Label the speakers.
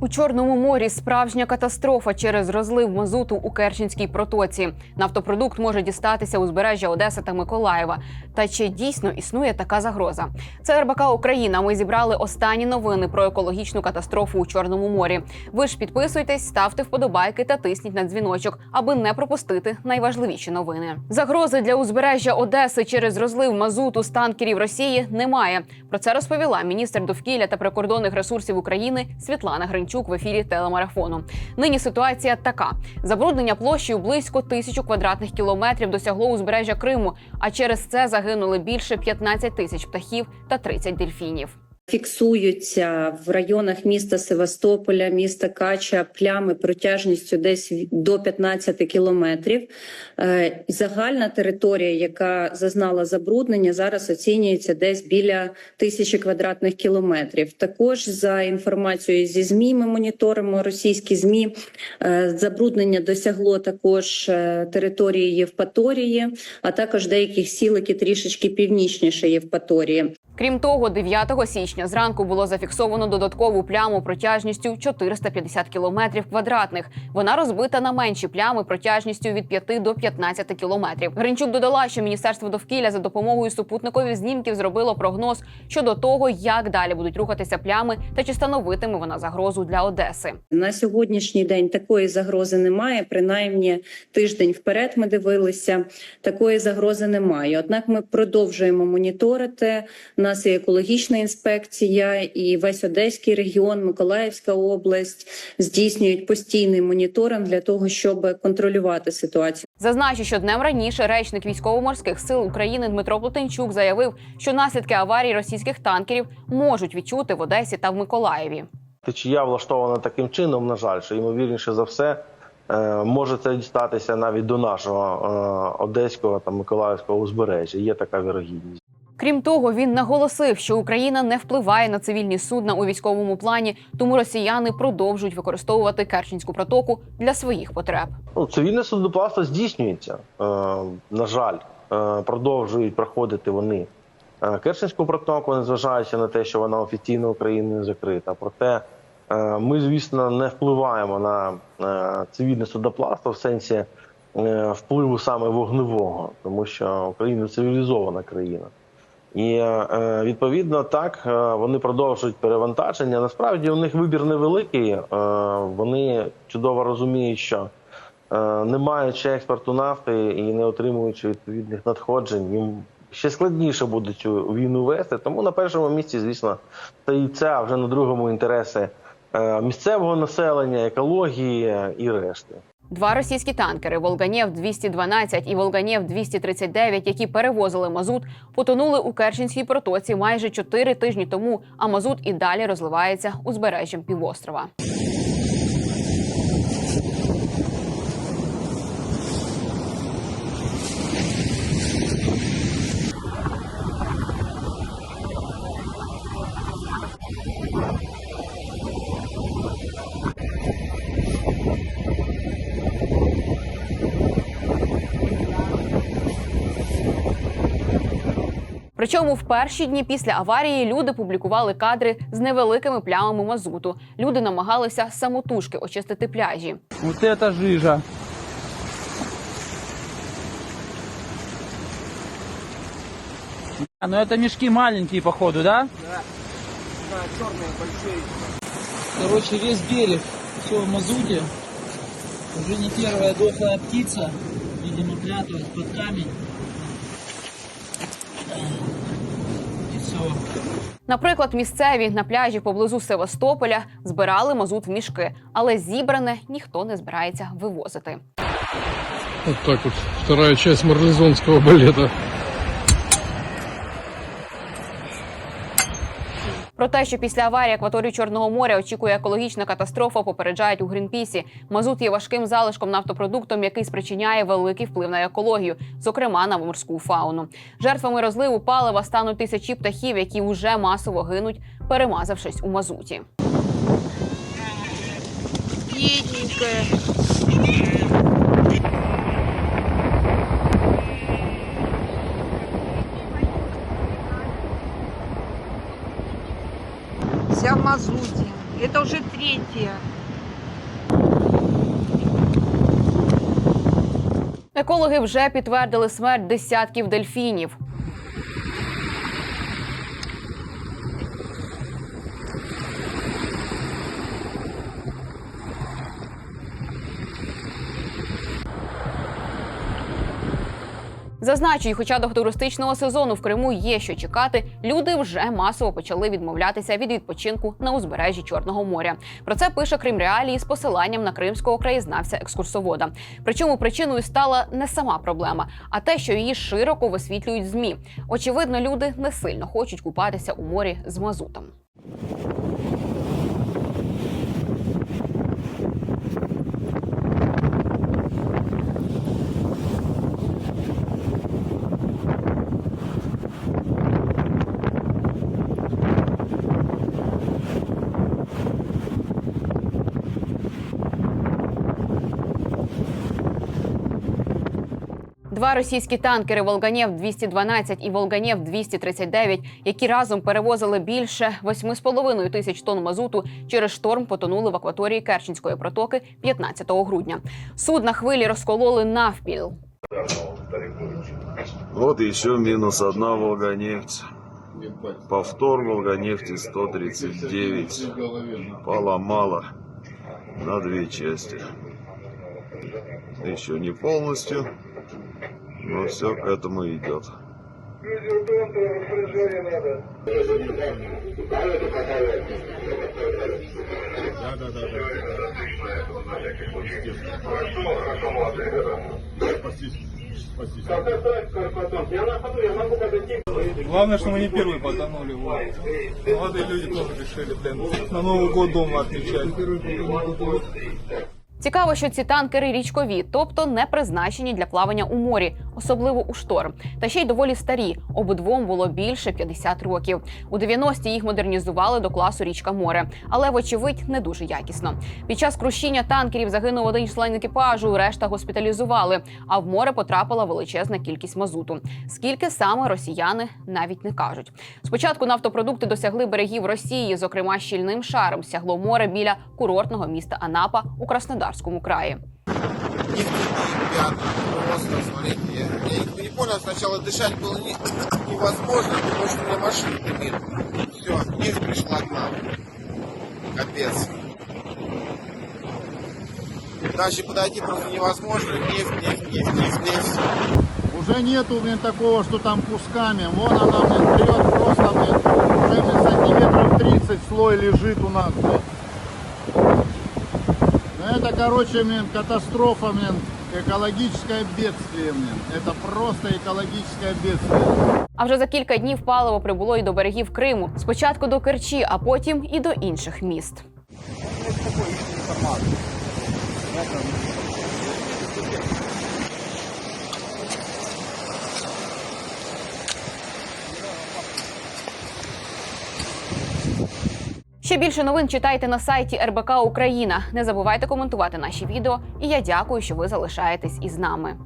Speaker 1: У Чорному морі справжня катастрофа через розлив мазуту у Керченській протоці. Нафтопродукт може дістатися узбережжя Одеси та Миколаєва. Та чи дійсно існує така загроза? Це РБК Україна. Ми зібрали останні новини про екологічну катастрофу у Чорному морі. Ви ж підписуйтесь, ставте вподобайки та тисніть на дзвіночок, аби не пропустити найважливіші новини. Загрози для узбережжя Одеси через розлив мазуту з танкерів Росії немає. Про це розповіла міністр довкілля та прикордонних ресурсів України Світлана Гринчук в ефірі телемарафону. Нині ситуація така: забруднення площею близько тисячу квадратних кілометрів досягло узбережжя Криму. А через це загинули більше 15 тисяч птахів та 30 дельфінів.
Speaker 2: Фіксуються в районах міста Севастополя, міста Кача плями протяжністю десь до 15 кілометрів. Е, Загальна територія, яка зазнала забруднення, зараз оцінюється десь біля тисячі квадратних кілометрів. Також за інформацією зі змі, ми моніторимо російські змі. е, Забруднення досягло також е, території Євпаторії, а також деяких сіл, які трішечки північніше Євпаторії.
Speaker 1: Крім того, 9 січня зранку було зафіксовано додаткову пляму протяжністю 450 кілометрів квадратних. Вона розбита на менші плями протяжністю від 5 до 15 кілометрів. Гринчук додала, що міністерство довкілля за допомогою супутникових знімків зробило прогноз щодо того, як далі будуть рухатися плями та чи становитиме вона загрозу для Одеси.
Speaker 2: На сьогоднішній день такої загрози немає. Принаймні тиждень вперед ми дивилися. Такої загрози немає. Однак ми продовжуємо моніторити. У нас є екологічна інспекція, і весь Одеський регіон, Миколаївська область здійснюють постійний моніторинг для того, щоб контролювати ситуацію.
Speaker 1: Зазначу, що днем раніше речник військово-морських сил України Дмитро Плотенчук заявив, що наслідки аварії російських танкерів можуть відчути в Одесі та в Миколаєві.
Speaker 3: Течія влаштована таким чином, на жаль, що ймовірніше за все е, може це дістатися навіть до нашого е, одеського та миколаївського узбережжя. Є така вірогідність.
Speaker 1: Крім того, він наголосив, що Україна не впливає на цивільні судна у військовому плані, тому росіяни продовжують використовувати Керченську протоку для своїх потреб.
Speaker 3: Ну, цивільне судоплавство здійснюється. Е, на жаль, е, продовжують проходити вони е, Керченську протоку, незважаючи на те, що вона офіційно Україною закрита. Проте ми, звісно, не впливаємо на цивільне судоплавство в сенсі впливу саме вогневого, тому що Україна цивілізована країна. І е, відповідно так е, вони продовжують перевантаження. Насправді у них вибір невеликий. Е, Вони чудово розуміють, що е, не маючи експорту нафти і не отримуючи відповідних надходжень, їм ще складніше буде цю війну вести. Тому на першому місці, звісно, стоїть це, а вже на другому інтереси е, місцевого населення, екології і решти.
Speaker 1: Два російські танкери Волганєв 212 і Волганєв 239 які перевозили мазут, потонули у Керченській протоці майже чотири тижні тому. А мазут і далі розливається узбережжям півострова. Причому в перші дні після аварії люди публікували кадри з невеликими плямами мазуту. Люди намагалися самотужки очистити пляжі.
Speaker 4: Вот это жижа. А, ну это мешки маленькие, походу, да? Да. Да, черные, большие. Короче, весь берег все в мазуте. Уже не первая дохлая птица. Видимо, пряталась под камень.
Speaker 1: Наприклад, місцеві на пляжі поблизу Севастополя збирали мазут в мішки, але зібране ніхто не збирається вивозити.
Speaker 5: От так от Вторая часть марлезонського балета.
Speaker 1: Про те, що після аварії акваторії Чорного моря очікує екологічна катастрофа, попереджають у Грінпісі. Мазут є важким залишком нафтопродуктом, який спричиняє великий вплив на екологію, зокрема на морську фауну. Жертвами розливу палива стануть тисячі птахів, які вже масово гинуть, перемазавшись у мазуті.
Speaker 6: вся в мазуте. Это уже третье.
Speaker 1: Екологи вже підтвердили смерть десятків дельфінів. Зазначу, і хоча до туристичного сезону в Криму є що чекати, люди вже масово почали відмовлятися від відпочинку на узбережжі Чорного моря. Про це пише Крим Реалії з посиланням на кримського краєзнавця екскурсовода. Причому причиною стала не сама проблема, а те, що її широко висвітлюють змі. Очевидно, люди не сильно хочуть купатися у морі з мазутом. Два російські танкери Волганєв 212 і Волганєв 239, які разом перевозили більше 8,5 тисяч тонн мазуту через шторм, потонули в акваторії Керченської протоки 15 грудня. Судна хвилі розкололи навпіл.
Speaker 7: Вот еще минус одна Волганефть. Повтор Волганефти 139 поломала на две части. Еще не полностью, но все к этому идет.
Speaker 8: Главное, что мы не первые потонули. Вот. Молодые люди тоже решили, блин, на Новый год дома отмечать.
Speaker 1: Цікаво, що ці танкери річкові, тобто не призначені для плавання у морі, особливо у шторм. Та ще й доволі старі. Обидвом було більше 50 років. У 90-ті їх модернізували до класу річка море, але вочевидь не дуже якісно. Під час крушіння танкерів загинув один член екіпажу, решта госпіталізували. А в море потрапила величезна кількість мазуту. Скільки саме росіяни навіть не кажуть. Спочатку нафтопродукти досягли берегів Росії, зокрема щільним шаром сягло море біля курортного міста Анапа у Краснодарському краї.
Speaker 9: ребята, просто, смотрите, я, я не- не понял, сначала дышать было не- невозможно, потому что у меня машины нет. Все, нефть пришла к нам. Капец. Дальше подойти просто невозможно. Нефть, нефть, нефть, нефть, нефть.
Speaker 10: Уже нету, блин, такого, что там кусками. Вон она, блин, прет просто, блин, уже, блин, сантиметров 30 слой лежит у нас, блин. Ну, это, короче, блин, катастрофа, блин, экологическое бедствие, блин. Это просто экологическое бедствие.
Speaker 1: А вже за кілька днів паливо прибуло і до берегів Криму. Спочатку до Керчі, а потім і до інших міст. Ще більше новин читайте на сайті РБК Україна. Не забувайте коментувати наші відео. І я дякую, що ви залишаєтесь із нами.